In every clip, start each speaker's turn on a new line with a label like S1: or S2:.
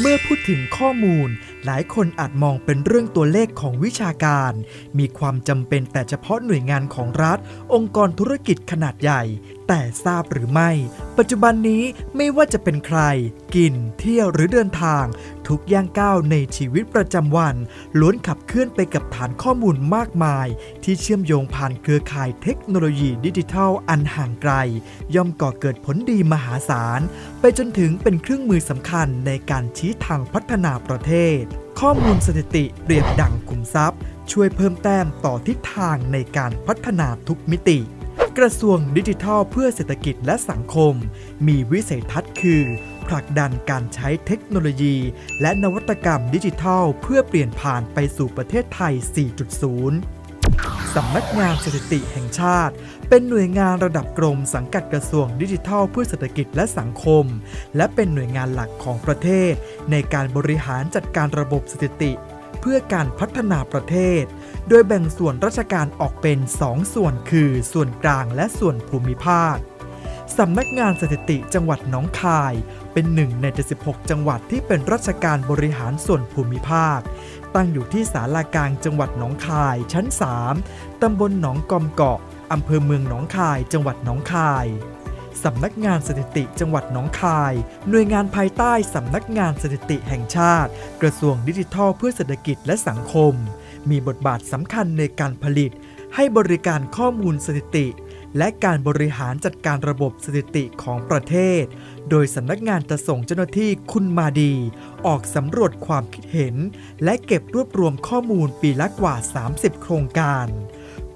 S1: เมื่อพูดถึงข้อมูลหลายคนอาจมองเป็นเรื่องตัวเลขของวิชาการ มีความจำเป็นแต่เฉพาะหน่วยงานของรัฐ องค์กรธุรกิจขนาดใหญ่ แต่ทราบหรือไม่ ปัจจุบันนี้ไม่ว่าจะเป็นใคร กิน เที่ยวหรือเดินทาง ทุกย่างก้าวในชีวิตประจำวัน ล้วนขับเคลื่อนไปกับฐานข้อมูลมากมาย ที่เชื่อมโยงผ่านเครือข่ายเทคโนโลยีดิจิทัลอันห่างไกล ย่อมก่อเกิดผลดีมหาศาล ไปจนถึงเป็นเครื่องมือสำคัญในการชี้ทางพัฒนาประเทศ ข้อมูลสถิติเปรียบดังขุมทรัพย์ ช่วยเพิ่มแต้มต่อทิศทางในการพัฒนาทุกมิติ กระทรวงดิจิทัลเพื่อเศรษฐกิจและสังคม มีวิสัยทัศน์คือ ผลักดันการใช้เทคโนโลยี และนวัตกรรมดิจิทัล เพื่อเปลี่ยนผ่านไปสู่ประเทศไทย 4.0 สำนักงานสถิติแห่งชาติ เป็นหน่วยงานระดับกรมสังกัดกระทรวงดิจิทัลเพื่อเศรษฐกิจและสังคม และเป็นหน่วยงานหลักของประเทศ ในการบริหารจัดการระบบสถิติ เพื่อการพัฒนาประเทศ โดยแบ่งส่วนราชการออกเป็น 2ส่วนคือ ส่วนกลางและส่วนภูมิภาคสำนักงานสถิติจังหวัดหนองคาย เป็นหนึ่งใน 76 จังหวัดที่เป็นราชการบริหารส่วนภูมิภาค ตั้งอยู่ที่ศาลากลางจังหวัดหนองคายชั้น 3 ตำบลหนองกอมเกาะอำเภอเมืองหนองคาย จังหวัดหนองคายสำนักงานสถิติจังหวัดหนองคาย หน่วยงานภายใต้สำนักงานสถิติแห่งชาติ กระทรวงดิจิทัลเพื่อเศรษฐกิจและสังคม มีบทบาทสำคัญในการผลิต ให้บริการข้อมูลสถิติ และการบริหารจัดการระบบสถิติของประเทศ โดยสำนักงานจะส่งเจ้าหน้าที่คุณมาดี ออกสำรวจความคิดเห็น และเก็บรวบรวมข้อมูลปีละกว่า 30 โครงการ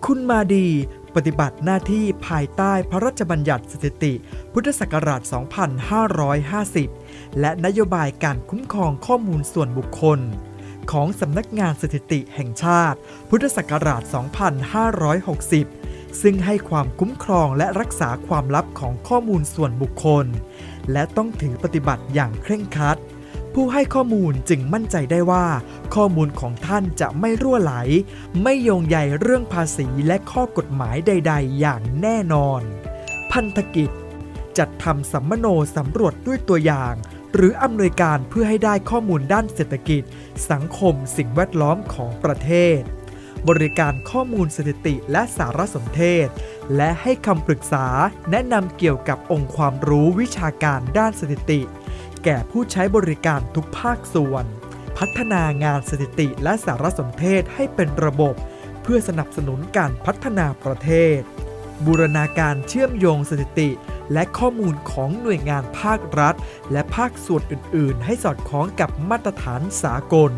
S1: คุณมาดีปฏิบัติหน้าที่ภายใต้พระราชบัญญัติสถิติ พุทธศักราช 2550 และนโยบายการคุ้มครองข้อมูลส่วนบุคคล ของสำนักงานสถิติแห่งชาติ พุทธศักราช 2560 ซึ่งให้ความคุ้มครองและรักษาความลับของข้อมูลส่วนบุคคล และต้องถือปฏิบัติอย่างเคร่งครัด ผู้ให้ข้อมูลจึงมั่นใจได้ว่า ข้อมูลของท่านจะไม่รั่วไหล ไม่โยงใยเรื่องภาษีและข้อกฎหมายใด ๆ อย่างแน่นอน พันธกิจ จัดทำสัมมโนสำรวจด้วยตัวอย่างหรืออำนวยการเพื่อให้ได้ข้อมูลด้านเศรษฐกิจ สังคมสิ่งแวดล้อมของประเทศ บริการข้อมูลสถิติและสารสนเทศ และให้คำปรึกษาแนะนำเกี่ยวกับองค์ความรู้วิชาการด้านสถิติ แก่ผู้ใช้บริการทุกภาคส่วน พัฒนางานสถิติและสารสนเทศให้เป็นระบบ เพื่อสนับสนุนการพัฒนาประเทศ บูรณาการเชื่อมโยงสถิติและข้อมูลของหน่วยงานภาครัฐ และภาคส่วนอื่น ๆ ให้สอดคล้องกับมาตรฐานสากล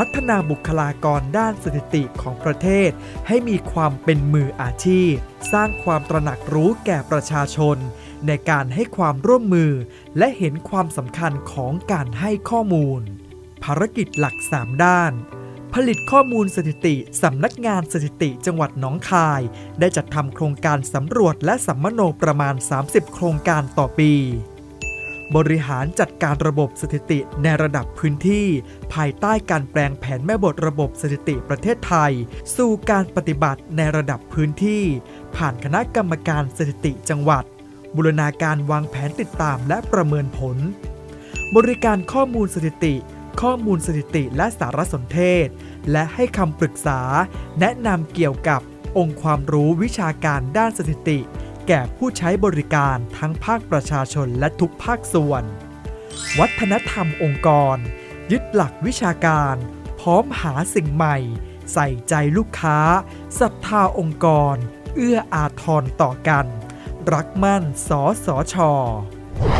S1: พัฒนาบุคลากรด้านสถิติของประเทศ ให้มีความเป็นมืออาชีพ สร้างความตระหนักรู้แก่ประชาชน ในการให้ความร่วมมือ และเห็นความสำคัญของการให้ข้อมูล ภารกิจหลัก 3 ด้านผลิตข้อมูลสถิติ สำนักงานสถิติจังหวัดหนองคาย ได้จัดทำโครงการสำรวจและสัมมโนประมาณ 30 โครงการต่อปี บริหารจัดการระบบสถิติในระดับพื้นที่ ภายใต้การแปลงแผนแม่บทระบบสถิติประเทศไทย สู่การปฏิบัติในระดับพื้นที่ ผ่านคณะกรรมการสถิติจังหวัด บูรณาการวางแผนติดตามและประเมินผล บริการข้อมูลสถิติ ข้อมูลสถิติและสารสนเทศ และให้คำปรึกษา แนะนำเกี่ยวกับองค์ความรู้วิชาการด้านสถิติ แก่ผู้ใช้บริการทั้งภาคประชาชนและทุกภาคส่วน วัฒนธรรมองค์กร ยึดหลักวิชาการ พร้อมหาสิ่งใหม่ ใส่ใจลูกค้าศรัทธาองค์กร เอื้ออาทรต่อกัน รักมั่นสอสอชอ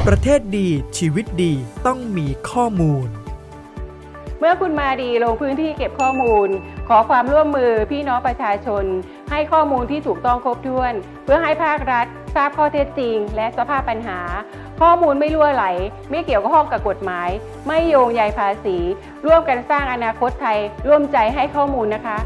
S1: ประเทศดีชีวิตดีต้องมีข้อมูล
S2: เมื่อคุณมาดีลงพื้นที่เก็บข้อมูล ขอความร่วมมือพี่น้องประชาชน ให้ข้อมูลที่ถูกต้องครบถ้วน เพื่อให้ภาครัฐ ทราบข้อเท็จจริง และสภาพปัญหา ข้อมูลไม่ล่วไหล ไม่เกี่ยวข้องกับกฎหมาย ไม่โยงใยภาษี ร่วมกันสร้างอนาคตไทย ร่วมใจให้ข้อมูลนะคะ